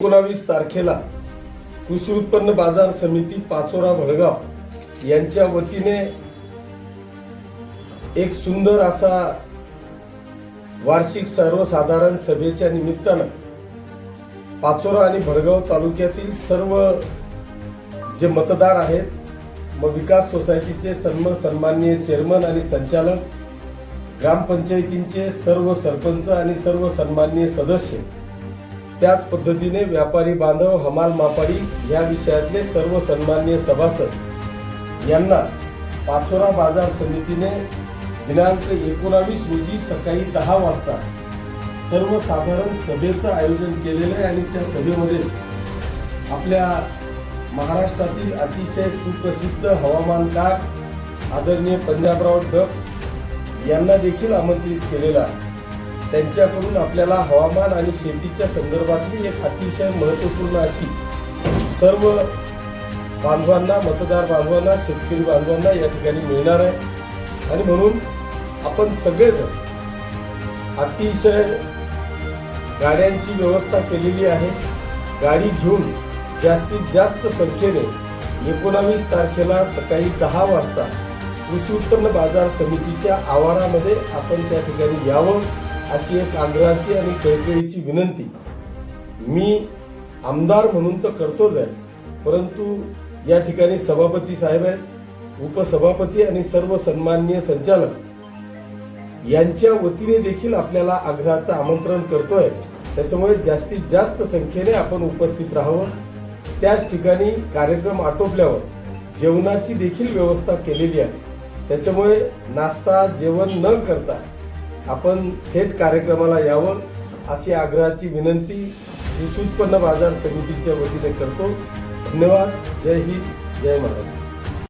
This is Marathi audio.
एकोणावीस तारखेला कृषी उत्पन्न बाजार समिती पाचोरा भडगाव यांच्या वतीने एक सुंदर असा वार्षिक सर्वसाधारण सभेच्या निमित्तानं पाचोरा आणि भडगाव तालुक्यातील सर्व जे मतदार आहेत मग विकास सोसायटीचे सन्म सन्माननीय चेअरमन आणि संचालक ग्रामपंचायतींचे सर्व सरपंच आणि सर्व सन्माननीय सदस्य त्याच पद्धतीने व्यापारी बांधव हमाल मापाडी या विषयातले सर्व सन्मान्य सभासद यांना पाचोरा बाजार समितीने दिनांक एकोणावीस रोजी सकाळी दहा वाजता सर्वसाधारण सभेचं आयोजन केलेलं आहे आणि त्या सभेमध्ये आपल्या महाराष्ट्रातील अतिशय सुप्रसिद्ध हवामानकार आदरणीय पंजाबराव डब यांना देखील आमंत्रित केलेला आहे. त्यांच्याकडून आपल्याला हवामान आणि शेतीच्या संदर्भातली एक अतिशय महत्त्वपूर्ण अशी सर्व बांधवांना मतदार बांधवांना शेतकरी बांधवांना या ठिकाणी मिळणार आहे. आणि म्हणून आपण सगळेजण अतिशय गाड्यांची व्यवस्था केलेली आहे. गाडी घेऊन जास्तीत जास्त संख्येने एकोणावीस तारखेला सकाळी दहा वाजता कृषी उत्पन्न बाजार समितीच्या आवारामध्ये आपण त्या ठिकाणी यावं. अशी एक आग्रहाची आणि कळकळीची विनंती. मी आमदार म्हणून तर करतोच आहे परंतु या ठिकाणी सभापती साहेब आहेत उपसभापती आणि सर्व सन्माननीय संचालक यांच्या वतीने देखील आपल्याला आग्रहाचं आमंत्रण करतोय. त्याच्यामुळे जास्तीत जास्त संख्येने आपण उपस्थित राहावं. त्याच ठिकाणी कार्यक्रम आटोपल्यावर जेवणाची देखील व्यवस्था केलेली आहे. त्याच्यामुळे नाश्ता जेवण न करता आपण थेट कार्यक्रमाला यावं अशी आग्रहाची विनंती कृषी उत्पन्न बाजार समितीच्या वतीने करतो. धन्यवाद. जय हिंद. जय महाराष्ट्र.